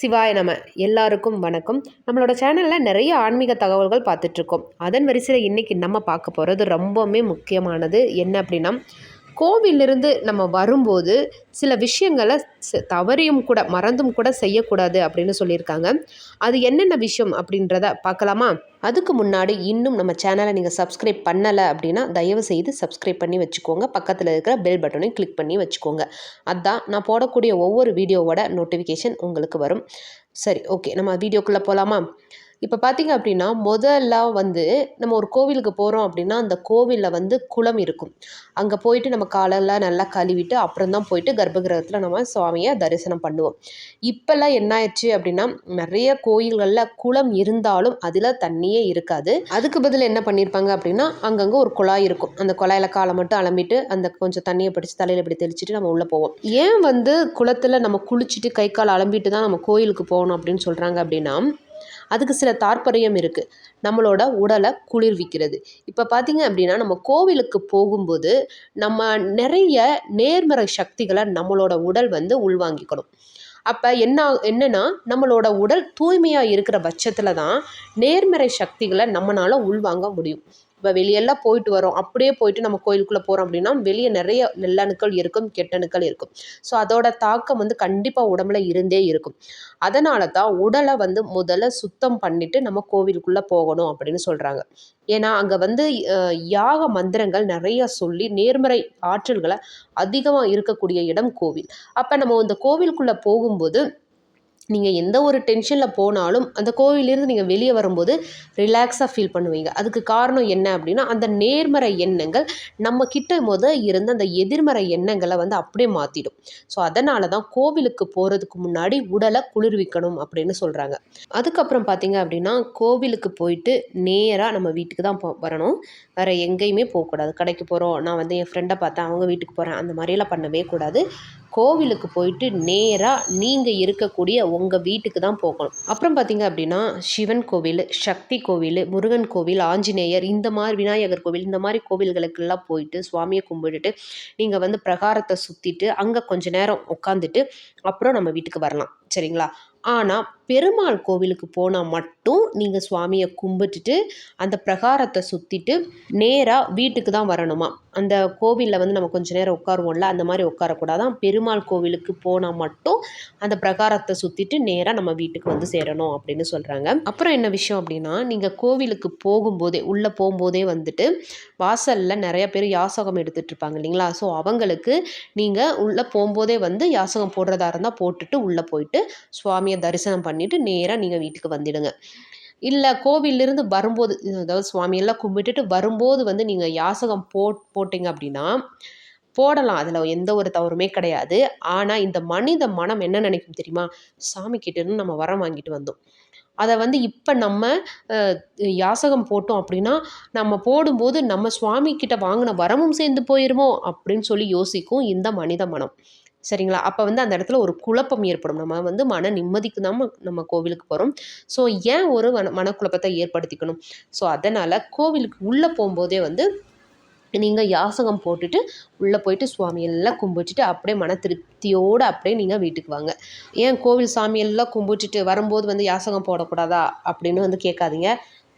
சிவாய நம. எல்லாருக்கும் வணக்கம். நம்மளோட சேனலில் நிறைய ஆன்மீக தகவல்கள் பார்த்துட்ருக்கோம் அதன் வரிசையில் இன்றைக்கி நம்ம பார்க்க போகிறது ரொம்பவுமே முக்கியமானது என்ன அப்படின்னா கோவிலிருந்து நம்ம வரும்போது சில விஷயங்களை தவறியும் கூட மறந்தும் கூட செய்யக்கூடாது அப்படின்னு சொல்லியிருக்காங்க. அது என்னென்ன விஷயம் அப்படின்றத பார்க்கலாமா? அதுக்கு முன்னாடி இன்னும் நம்ம சேனலை நீங்கள் சப்ஸ்கிரைப் பண்ணலை அப்படின்னா தயவு செய்து சப்ஸ்கிரைப் பண்ணி வச்சுக்கோங்க. பக்கத்தில் இருக்கிற பெல் பட்டனையும் கிளிக் பண்ணி வச்சுக்கோங்க. அதுதான் நான் போடக்கூடிய ஒவ்வொரு வீடியோவோட நோட்டிஃபிகேஷன் உங்களுக்கு வரும். சரி ஓகே நம்ம வீடியோக்குள்ளே போகலாமா இப்போ பார்த்திங்க அப்படின்னா முதல்ல வந்து நம்ம ஒரு கோவிலுக்கு போகிறோம் அப்படின்னா அந்த கோவிலில் வந்து குளம் இருக்கும். அங்கே போயிட்டு நம்ம காலெல்லாம் நல்லா கழுவிட்டு அப்புறம் தான் போயிட்டு கர்ப்பகிரகத்தில் நம்ம சுவாமியை தரிசனம் பண்ணுவோம். இப்போல்லாம் என்ன ஆயிடுச்சு அப்படின்னா நிறைய கோயில்களில் குளம் இருந்தாலும் அதில் தண்ணியே இருக்காது. அதுக்கு பதில் என்ன பண்ணியிருப்பாங்க அப்படின்னா அங்கங்கே ஒரு குழாய் இருக்கும். அந்த குழாயில் காலை மட்டும் அலம்பிட்டு அந்த கொஞ்சம் தண்ணியை பிடிச்சி தலையில் இப்படி தெளிச்சுட்டு நம்ம உள்ளே போவோம். ஏன் வந்து குளத்தில் நம்ம குளிச்சுட்டு கை கால் அலம்பிட்டு தான் நம்ம கோயிலுக்கு போகணும் அப்படின்னு சொல்கிறாங்க அப்படின்னா அதுக்கு சில தாற்பயம் இருக்குது நம்மளோட உடலை குளிர்விக்கிறது. இப்போ பார்த்திங்க அப்படின்னா நம்ம கோவிலுக்கு போகும்போது நம்ம நிறைய நேர்மறை சக்திகளை நம்மளோட உடல் வந்து உள்வாங்கிக்கணும். அப்போ என்ன என்னென்னா நம்மளோட உடல் தூய்மையாக இருக்கிற பட்சத்தில் தான் நேர்மறை சக்திகளை நம்மளால் உள்வாங்க முடியும். இப்போ வெளியெல்லாம் போயிட்டு வரோம். அப்படியே போயிட்டு நம்ம கோயிலுக்குள்ளே போகிறோம் அப்படின்னா வெளியே நிறைய நல்லணுக்கள் இருக்கும் கெட்டணுக்கள் இருக்கும். ஸோ அதோட தாக்கம் வந்து கண்டிப்பாக உடம்புல இருந்தே இருக்கும். அதனால தான் உடலை வந்து முதல்ல சுத்தம் பண்ணிவிட்டு நம்ம கோவிலுக்குள்ளே போகணும் அப்படின்னு சொல்கிறாங்க ஏன்னா அங்கே வந்து யாக மந்திரங்கள் நிறைய சொல்லி நேர்மறை ஆற்றல்களை அதிகமாக இருக்கக்கூடிய இடம் கோவில். அப்போ நம்ம இந்த கோவிலுக்குள்ளே போகும்போது நீங்கள் எந்த ஒரு டென்ஷனில் போனாலும் அந்த கோவிலேருந்து நீங்கள் வெளியே வரும்போது ரிலாக்ஸாக ஃபீல் பண்ணுவீங்க. அதுக்கு காரணம் என்ன அப்படின்னா அந்த நேர்மறை எண்ணங்கள் நம்ம கிட்ட முத இருந்த அந்த எதிர்மறை எண்ணங்களை வந்து அப்படியே மாற்றிடும் ஸோ அதனால தான் கோவிலுக்கு போகிறதுக்கு முன்னாடி உடலை குளிர்விக்கணும் அப்படின்னு சொல்கிறாங்க அதுக்கப்புறம் பார்த்தீங்க அப்படின்னா கோவிலுக்கு போயிட்டு நேராக நம்ம வீட்டுக்கு தான் போ வரணும். வேறு எங்கேயுமே போகக்கூடாது. கடைக்கு போகிறோம் நான் வந்து என் ஃப்ரெண்டை பார்த்தேன். அவங்க வீட்டுக்கு போகிறேன் அந்த மாதிரியெல்லாம் பண்ணவே கூடாது. கோவிலுக்கு போயிட்டு நேராக நீங்கள் இருக்கக்கூடிய உங்கள் வீட்டுக்கு தான் போகணும். அப்புறம் பார்த்தீங்க அப்படின்னா சிவன் கோவில் சக்தி கோவில் முருகன் கோவில் ஆஞ்சநேயர் இந்த மாதிரி விநாயகர் கோவில் இந்த மாதிரி கோவில்களுக்கெல்லாம் போயிட்டு சுவாமியை கும்பிட்டுட்டு நீங்கள் வந்து பிரகாரத்தை சுற்றிட்டு அங்கே கொஞ்ச நேரம் உட்காந்துட்டு அப்புறம் நம்ம வீட்டுக்கு வரலாம். சரிங்களா? ஆனால் பெருமாள் கோவிலுக்கு போனால் மட்டும் நீங்கள் சுவாமியை கும்பிட்டுட்டு அந்த பிரகாரத்தை சுற்றிட்டு நேராக வீட்டுக்கு தான் வரணுமா? அந்த கோவிலில் வந்து நம்ம கொஞ்சம் நேரம் உட்காருவோம்ல அந்த மாதிரி உட்காரக்கூடாதான். பெருமாள் கோவிலுக்கு போனால் மட்டும் அந்த பிரகாரத்தை சுற்றிட்டு நேராக நம்ம வீட்டுக்கு வந்து சேரணும் அப்படின்னு சொல்கிறாங்க அப்புறம் என்ன விஷயம் அப்படின்னா நீங்கள் கோவிலுக்கு போகும்போதே உள்ளே போகும்போதே வந்துட்டு வாசலில் நிறைய பேர் யாசகம் எடுத்துகிட்டு இருப்பாங்க இல்லைங்களா? ஸோ அவங்களுக்கு நீங்கள் உள்ளே போகும்போதே வந்து யாசகம் போடுறதா இருந்தால் போட்டுட்டு உள்ளே போயிட்டு சுவாமியை தரிசனம் பண்ணிவிட்டு நேராக நீங்கள் வீட்டுக்கு வந்துடுங்க. இல்லை கோவிலிருந்து வரும்போது அதாவது சுவாமியெல்லாம் கும்பிட்டுட்டு வரும்போது வந்து நீங்கள் யாசகம் போட் போட்டிங்க அப்படின்னா போடலாம். அதில் எந்த ஒரு தவறுமே கிடையாது. ஆனால் இந்த மனித மனம் என்ன நினைக்கும் தெரியுமா? சாமி கிட்டேருந்து நம்ம வரம் வாங்கிட்டு வந்தோம். அதை வந்து இப்போ நம்ம யாசகம் போட்டோம் அப்படின்னா நம்ம போடும்போது நம்ம சுவாமி கிட்ட வாங்கின வரமும் சேர்ந்து போயிருமோ அப்படின்னு சொல்லி யோசிக்கும் இந்த மனித மனம். சரிங்களா? அப்போ வந்து அந்த இடத்துல ஒரு குழப்பம் ஏற்படும். நம்ம வந்து மன நிம்மதிக்கு தான் நம்ம கோவிலுக்கு போகிறோம் ஸோ ஏன் ஒரு மன மனக்குழப்பத்தை ஏற்படுத்திக்கணும்? ஸோ அதனால் கோவிலுக்கு உள்ளே போகும்போதே வந்து நீங்கள் யாசகம் போட்டுட்டு உள்ளே போயிட்டு சுவாமியெல்லாம் கும்பிட்டுட்டு அப்படியே மன திருப்தியோடு அப்படியே நீங்கள் வீட்டுக்கு வாங்க. ஏன் கோவில் சாமியெல்லாம் கும்பிட்டுட்டு வரும்போது வந்து யாசகம் போடக்கூடாதா? அப்படின்னு வந்து கேட்காதீங்க.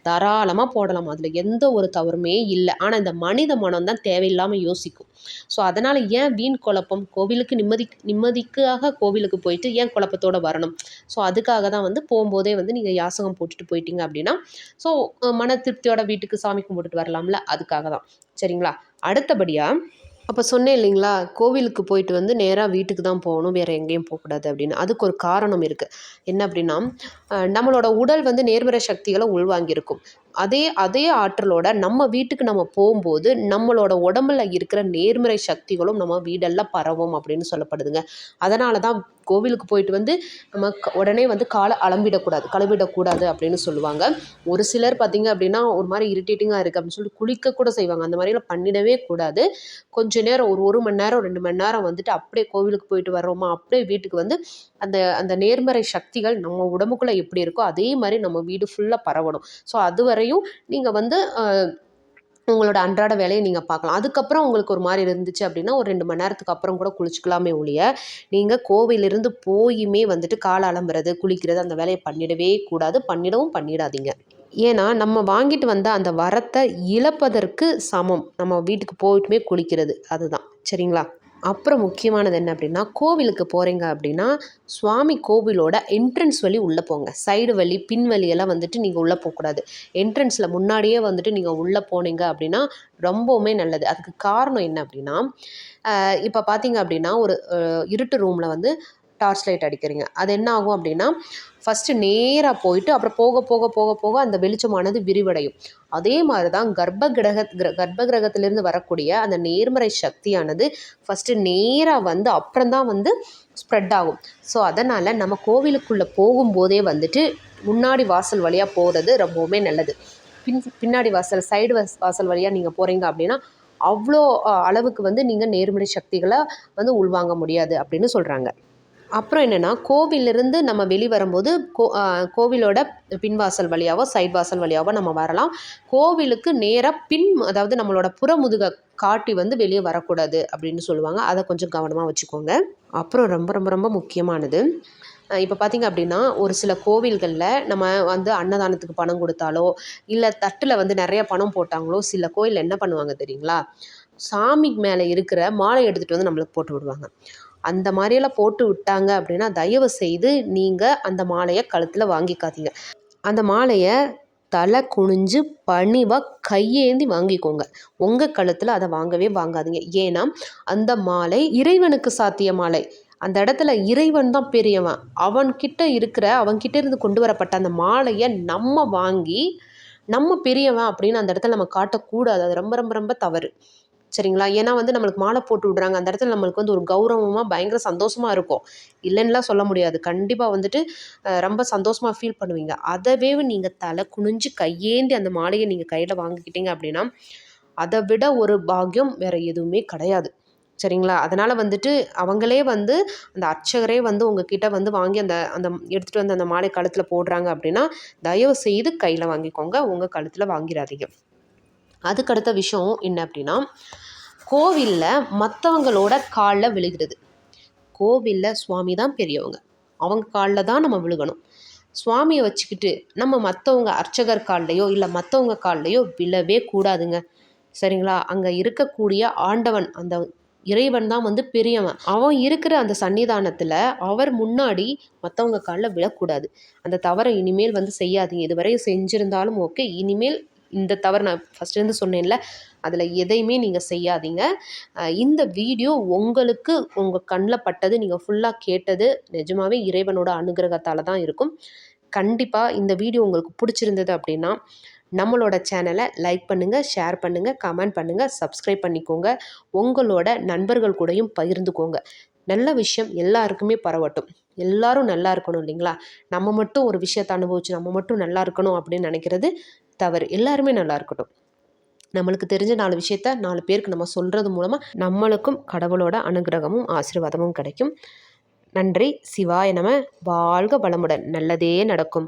தாராளமாக போடலாம். அதில் எந்த ஒரு தவறுமே இல்லை. ஆனால் இந்த மனித மனம் தான் தேவையில்லாமல் யோசிக்கும். ஸோ அதனால் ஏன் வீண் குழப்பம்? கோவிலுக்கு நிம்மதி நிம்மதிக்காக கோவிலுக்கு போயிட்டு ஏன் குழப்பத்தோடு வரணும்? ஸோ அதுக்காக தான் வந்து போகும்போதே வந்து நீங்கள் யாசகம் போட்டுட்டு போயிட்டீங்க அப்படின்னா ஸோ மன திருப்தியோட வீட்டுக்கு சாமி கும்பிட்டுட்டு வரலாம்ல. அதுக்காக தான். சரிங்களா? அடுத்தபடியாக அப்போ சொன்னேன் இல்லைங்களா? கோவிலுக்கு போயிட்டு வந்து நேராக வீட்டுக்கு தான் போகணும் வேறு எங்கேயும் போகக்கூடாது அப்படின்னு. அதுக்கு ஒரு காரணம் இருக்குது என்ன அப்படின்னா நம்மளோட உடல் வந்து நேர்மறை சக்திகளை உள்வாங்கியிருக்கும். அதே அதே ஆற்றலோட நம்ம வீட்டுக்கு நம்ம போகும்போது நம்மளோட உடம்புல இருக்கிற நேர்மறை சக்திகளும் நம்ம வீடெல்லாம் பரவும் அப்படின்னு சொல்லப்படுதுங்க. அதனால தான் கோவிலுக்கு போயிட்டு வந்து நம்ம உடனே வந்து காலை அலம்பிடக்கூடாது கழுவிடக்கூடாது அப்படின்னு சொல்லுவாங்க. ஒரு சிலர் பார்த்திங்க அப்படின்னா ஒரு மாதிரி இரிட்டேட்டிங்காக இருக்குது அப்படின்னு சொல்லி குளிக்க கூட செய்வாங்க. அந்த மாதிரிலாம் பண்ணிடவே கூடாது. கொஞ்ச நேரம் ஒரு ஒரு மணி நேரம் ரெண்டு மணி நேரம் வந்துட்டு அப்படியே கோவிலுக்கு போயிட்டு வர்றோமா? அப்படியே வீட்டுக்கு வந்து அந்த அந்த நேர்மறை சக்திகள் நம்ம உடம்புக்குள்ளே எப்படி இருக்கோ அதே மாதிரி நம்ம வீடு ஃபுல்லாக பரவணும். ஸோ அது வரையும் நீங்கள் வந்து உங்களோட அன்றாட வேலையை நீங்கள் பார்க்கலாம். அதுக்கப்புறம் உங்களுக்கு ஒரு மாதிரி இருந்துச்சு அப்படின்னா ஒரு ரெண்டு மணி நேரத்துக்கு அப்புறம் கூட குளிச்சுக்கலாமே ஒழிய நீங்கள் கோவிலிருந்து போயுமே வந்துட்டு காலை அலம்புறது குளிக்கிறது அந்த வேலையை பண்ணிடவே கூடாது. பண்ணிடவும் பண்ணிடாதீங்க. ஏன்னா நம்ம வாங்கிட்டு வந்த அந்த வரத்தை இழப்பதற்கு சமம். நம்ம வீட்டுக்கு போயிட்டுமே குளிக்கிறது. அதுதான். சரிங்களா? அப்புறம் முக்கியமானது என்ன அப்படின்னா கோவிலுக்கு போகிறீங்க அப்படின்னா சுவாமி கோவிலோட என்ட்ரன்ஸ் வழி உள்ளே போங்க. சைடு வழி பின் வழியெல்லாம் வந்துட்டு நீங்கள் உள்ளே போகக்கூடாது என்ட்ரன்ஸில் முன்னாடியே வந்துட்டு நீங்கள் உள்ளே போனீங்க அப்படின்னா ரொம்பவுமே நல்லது. அதுக்கு காரணம் என்ன அப்படின்னா இப்போ பார்த்தீங்க அப்படின்னா ஒரு இருட்டு ரூமில் வந்து டார்ச் லைட் அடிக்கிறீங்க. அது என்ன ஆகும் அப்படின்னா ஃபஸ்ட்டு நேராக போயிட்டு அப்புறம் போக போக போக போக அந்த வெளிச்சமானது விரிவடையும். அதே மாதிரி தான் கர்ப்ப கிரக கிர கர்ப்ப கிரகத்திலிருந்து வரக்கூடிய அந்த நேர்மறை சக்தியானது ஃபஸ்ட்டு நேராக வந்து அப்புறம்தான் வந்து ஸ்ப்ரெட் ஆகும். ஸோ அதனால் நம்ம கோவிலுக்குள்ளே போகும்போதே வந்துட்டு முன்னாடி வாசல் வழியாக போகிறது ரொம்பவுமே நல்லது. பின் பின்னாடி வாசல் சைடு வாஸ் வாசல் வழியாக நீங்கள் போகிறீங்க அப்படின்னா அவ்வளோ அளவுக்கு வந்து நீங்கள் நேர்மறை சக்திகளை வந்து உள்வாங்க முடியாது அப்படின்னு சொல்கிறாங்க அப்புறம் என்னென்னா கோவிலிருந்து நம்ம வெளியே வரும்போது கோ கோவிலோட பின்வாசல் வழியாவோ சைட் வாசல் வழியாவோ நம்ம வரலாம். கோவிலுக்கு நேராக பின் அதாவது நம்மளோட புறமுதுகை காட்டி வந்து வெளியே வரக்கூடாது அப்படின்னு சொல்லுவாங்க. அதை கொஞ்சம் கவனமாக வச்சுக்கோங்க. அப்புறம் ரொம்ப ரொம்ப ரொம்ப முக்கியமானது இப்போ பார்த்தீங்க அப்படின்னா ஒரு சில கோவில்களில் நம்ம வந்து அன்னதானத்துக்கு பணம் கொடுத்தாலோ இல்லை தட்டில் வந்து நிறைய பணம் போட்டாங்களோ சில கோயில் என்ன பண்ணுவாங்க தெரியுங்களா? சாமிக்கு மேலே இருக்கிற மாலை எடுத்துகிட்டு வந்து நம்மளுக்கு போட்டு விடுவாங்க. அந்த மாதிரியெல்லாம் போட்டு விட்டாங்க அப்படின்னா தயவு செய்து நீங்கள் அந்த மாலையை கழுத்தில் வாங்கிக்காதீங்க. அந்த மாலையை தலை குனிஞ்சு பணிவாக கையேந்தி வாங்கிக்கோங்க. உங்கள் கழுத்தில் அதை வாங்கவே வாங்காதீங்க. ஏன்னா அந்த மாலை இறைவனுக்கு சாத்திய மாலை. அந்த இடத்துல இறைவன் தான் பெரியவன். அவன்கிட்ட இருக்கிற அவன்கிட்ட இருந்து கொண்டு வரப்பட்ட அந்த மாலையை நம்ம வாங்கி நம்ம பெரியவன் அப்படின்னு அந்த இடத்துல நம்ம காட்டக்கூடாது. அது ரொம்ப ரொம்ப ரொம்ப தவறு. சரிங்களா? ஏன்னா வந்து நம்மளுக்கு மாலை போட்டு விடுறாங்க. அந்த இடத்துல நம்மளுக்கு வந்து ஒரு கௌரவமாக பயங்கர சந்தோஷமாக இருக்கும். இல்லைன்னுலாம் சொல்ல முடியாது. கண்டிப்பாக வந்துட்டு ரொம்ப சந்தோஷமாக ஃபீல் பண்ணுவீங்க. அதவே நீங்கள் தலை குனிஞ்சு கையேந்தி அந்த மாலையை நீங்கள் கையில் வாங்கிக்கிட்டீங்க அப்படின்னா அதை விட ஒரு பாக்கியம் வேறு எதுவுமே கிடையாது. சரிங்களா? அதனால் வந்துட்டு அவங்களே வந்து அந்த அர்ச்சகரே வந்து உங்ககிட்ட வந்து வாங்கி அந்த அந்த எடுத்துகிட்டு வந்து அந்த மாலை கழுத்தில் போடுறாங்க அப்படின்னா தயவு செய்து கையில் வாங்கிக்கோங்க. உங்கள் கழுத்தில் வாங்கிடாதீங்க. அதுக்கடுத்த விஷயம் என்ன அப்படின்னா கோவிலில் மற்றவங்களோட காலில் விழுகிறது. கோவிலில் சுவாமி தான் பெரியவங்க. அவங்க காலில் தான் நம்ம விழுகணும். சுவாமியை வச்சுக்கிட்டு நம்ம மற்றவங்க அர்ச்சகர் கால்லையோ இல்லை மற்றவங்க கால்லையோ விழவே கூடாதுங்க. சரிங்களா? அங்கே இருக்கக்கூடிய ஆண்டவன் அந்த இறைவன் தான் வந்து பெரியவன். அவன் இருக்கிற அந்த சன்னிதானத்தில் அவர் முன்னாடி மற்றவங்க காலில் விழக்கூடாது. அந்த தவறை இனிமேல் வந்து செய்யாதீங்க. இதுவரை செஞ்சுருந்தாலும் ஓகே இனிமேல் இந்த தவறு நான் ஃபஸ்ட்லேருந்து சொன்னேன்ல அதில் எதையுமே நீங்கள் செய்யாதீங்க. இந்த வீடியோ உங்களுக்கு உங்கள் கண்ணில் பட்டது நீங்கள் ஃபுல்லாக கேட்டது நிஜமாகவே இறைவனோட அனுகிரகத்தால் தான் இருக்கும். கண்டிப்பாக இந்த வீடியோ உங்களுக்கு பிடிச்சிருந்தது அப்படின்னா நம்மளோட சேனலை லைக் பண்ணுங்கள் ஷேர் பண்ணுங்கள் கமெண்ட் பண்ணுங்கள் சப்ஸ்கிரைப் பண்ணிக்கோங்க. உங்களோட நண்பர்கள் கூடயும் பகிர்ந்துக்கோங்க. நல்ல விஷயம் எல்லாருக்குமே பரவட்டும். எல்லாரும் நல்லா இருக்கணும் இல்லைங்களா? நம்ம மட்டும் ஒரு விஷயத்தை அனுபவிச்சு நம்ம மட்டும் நல்லா இருக்கணும் அப்படின்னு நினைக்கிறது தவறு. எல்லாருமே நல்லா இருக்கட்டும். நம்மளுக்கு தெரிஞ்ச நாலு விஷயத்த நாலு பேருக்கு நம்ம சொல்கிறது மூலமாக நம்மளுக்கும் கடவுளோட அனுகிரகமும் ஆசீர்வாதமும் கிடைக்கும். நன்றி. சிவாய நம. வாழ்க வளமுடன். நல்லதே நடக்கும்.